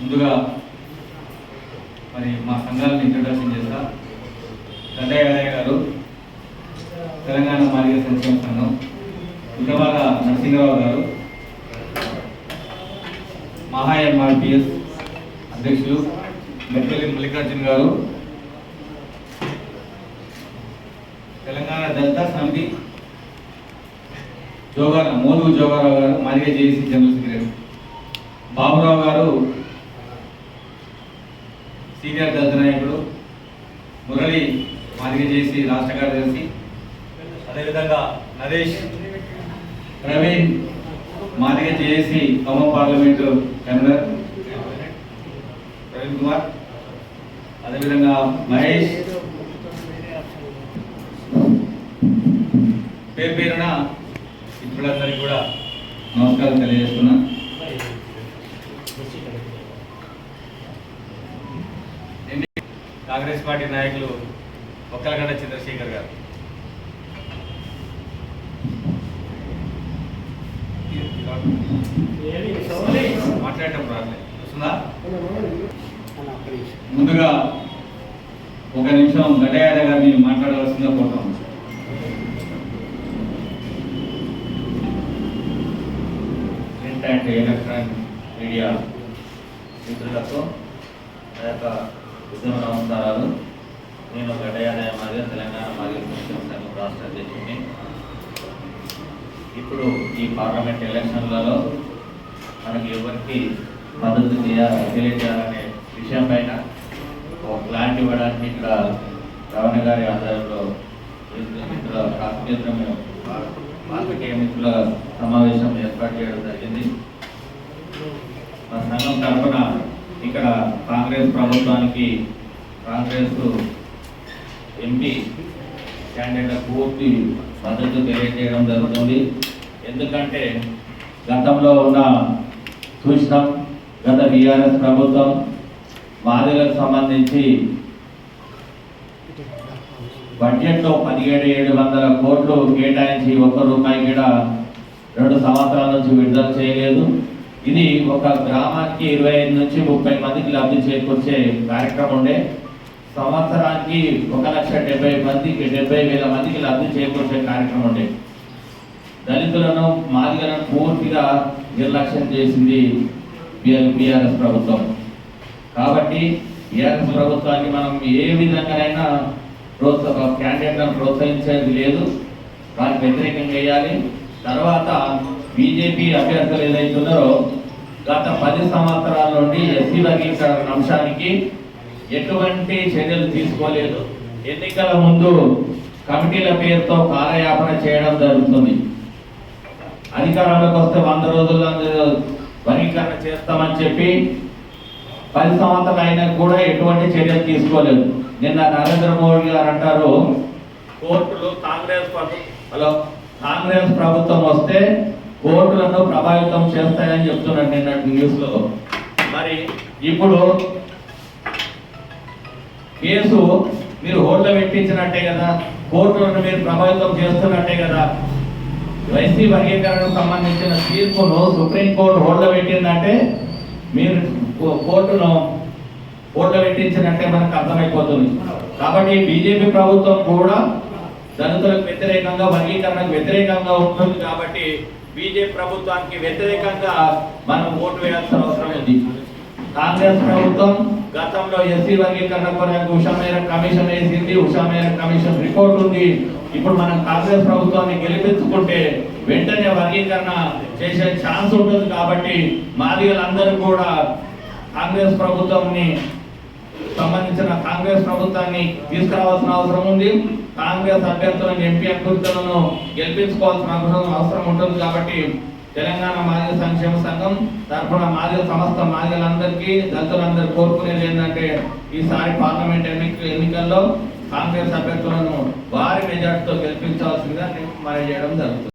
ముందుగా మరి మా సంఘాలను ఇంట్రడక్షన్ చేస్తా. గడ్డయ్య యాదయ్య గారు తెలంగాణ మార్గ సంక్షేమ సంఘం విజయవాడ నరసింహరావు గారు మహాఎంఆర్పిఎస్ అధ్యక్షులు మెట్పల్లి మల్లికార్జున గారు తెలంగాణ దళిత సమితి జోగారా మోదు జోగారావు గారు Madiga J C general secretary. Baburao గారు సీనియర్ దళిత నాయకుడు మురళి మాదిగ చేసి రాష్ట్ర కార్యదర్శి. అదేవిధంగా నరేష్ ప్రవీణ్ మాదిగ చేసి ఖమ్మం పార్లమెంటు కన్వీనర్ ప్రవీణ్ కుమార్. అదేవిధంగా మహేష్. పేరు పేరున మిత్రులందరికీ కూడా నమస్కారం తెలియజేస్తున్నా. కాంగ్రెస్ పార్టీ నాయకులు ఒక్కలగడ్డ చంద్రశేఖర్ గారు. మాట్లాడటం రాలేదు వస్తుందా? ముందుగా ఒక నిమిషం గడ్డయాద గారిని మాట్లాడవలసిందిగా కోరుతాం ప్రింట్ అండ్ ఎలక్ట్రానిక్ మీడియా మిత్రులతో నా యొక్క ఉద్యమ నమస్కారాలు నేను గడ్డయాదయ మాదిగ తెలంగాణ మాదిగ సంక్షేమ సంఘం రాష్ట్ర అధ్యక్షుడిని. ఇప్పుడు ఈ పార్లమెంట్ ఎలక్షన్లలో మనకి ఎవరికి మద్దతు చేయాలి తెలియజేయాలనే విషయం పైన ఒక ప్లాంట్ ఇవ్వడానికి ఇక్కడ రమణ గారి ఆధ్వర్యంలో మిత్రుల కాశ్మీరం మార్కెట్ మిత్రుల సమావేశం ఏర్పాటు చేయడం జరిగింది. మా సంఘం తరఫున ఇక్కడ కాంగ్రెస్ ప్రభుత్వానికి కాంగ్రెస్ ఎంపీ క్యాండిడేట్ పూర్తి మద్దతు తెలియజేయడం జరుగుతుంది. ఎందుకంటే గతంలో ఉన్న చూసినాం గత బీఆర్ఎస్ ప్రభుత్వం మాదిలకు సంబంధించి బడ్జెట్లో పదిహేడు ఏడు వందల కోట్లు కేటాయించి ఒక్క రూపాయి కూడా రెండు సంవత్సరాల నుంచి విడుదల చేయలేదు. ఇది ఒక గ్రామానికి ఇరవై ఐదు నుంచి ముప్పై మందికి లబ్ధి చేకూర్చే కార్యక్రమం ఉండే. సంవత్సరానికి ఒక లక్ష డెబ్బై మందికి డెబ్బై వేల మందికి లబ్ధి చేకూర్చే కార్యక్రమం ఉండే. దళితులను మాదిగలను పూర్తిగా నిర్లక్ష్యం చేసింది బీఆర్ఎస్ ప్రభుత్వం. కాబట్టి బీఆర్ఎస్ ప్రభుత్వానికి మనం ఏ విధంగానైనా ప్రోత్సాహ క్యాండిడేట్లను ప్రోత్సహించేది లేదు. వారికి వ్యతిరేకంగా వేయాలి. తర్వాత బీజేపీ అభ్యర్థులు ఏదైతున్నారో గత పది సంవత్సరాల నుండి ఎస్సీ వర్గీకరణ అంశానికి ఎటువంటి చర్యలు తీసుకోలేదు. ఎన్నికల ముందు కమిటీల పేరుతో కాలయాపన చేయడం జరుగుతుంది. అధికారంలోకి వస్తే వంద రోజుల్లో వర్గీకరణ చేస్తామని చెప్పి పది సంవత్సరాలు అయినా కూడా ఎటువంటి చర్యలు తీసుకోలేదు. నిన్న నరేంద్ర మోడీ గారు అంటారు కోర్టులు కాంగ్రెస్ ప్రభు- హలో? కాంగ్రెస్ ప్రభుత్వం వస్తే కోర్టులను ప్రభావితం చేస్తాయని చెప్తున్నాడు నిన్న న్యూస్లో మరి ఇప్పుడు కేసు మీరు హోల్డ్లో పెట్టించినట్టే కదా కోర్టులను మీరు ప్రభావితం చేస్తున్నట్టే కదా. వైసీ వర్గీకరణకు సంబంధించిన తీర్పును సుప్రీంకోర్టు హోల్డ్లో పెట్టిందంటే మీరు కో- కోర్టును హోల్డ్లో పెట్టించినట్టే మనకు అర్థమైపోతుంది. కాబట్టి బీజేపీ ప్రభుత్వం కూడా దళితులకు వ్యతిరేకంగా వర్గీకరణకు వ్యతిరేకంగా ఉంటుంది కాబట్టి బీజేపీ ప్రభుత్వానికి వ్యతిరేకంగా మనం ఓటు వేయాల్సిన అవసరం ఉంది. కాంగ్రెస్ ప్రభుత్వం గతంలో ఎస్సీ వర్గీకరణ కొరకు ఉషా మేర కమిషన్ వేసింది ఉషా మేర కమిషన్ రిపోర్ట్ ఉంది. ఇప్పుడు మనం కాంగ్రెస్ ప్రభుత్వాన్ని గెలిపించుకుంటే వెంటనే వర్గీకరణ చేసే ఛాన్స్ ఉంటుంది కాబట్టి మాదిగలందరూ కూడా కాంగ్రెస్ ప్రభుత్వంని సంబంధించిన కాంగ్రెస్ ప్రభుత్వాన్ని తీసుకురావాల్సిన అవసరం ఉంది. కాంగ్రెస్ అభ్యర్థులను ఎంపీ అభ్యర్థులను గెలిపించుకోవాల్సిన అవసరం అవసరం ఉంటుంది కాబట్టి తెలంగాణ మాదిగ సంక్షేమ సంఘం తరఫున మాదిగ సమస్త మాదిగలందరికీ దళితులందరూ కోరుకునేది ఏంటంటే ఈసారి పార్లమెంట్ ఎన్నిక ఎన్నికల్లో కాంగ్రెస్ అభ్యర్థులను భారీ మెజార్టీతో గెలిపించాల్సిందిగా నేను మనం చేయడం జరుగుతుంది.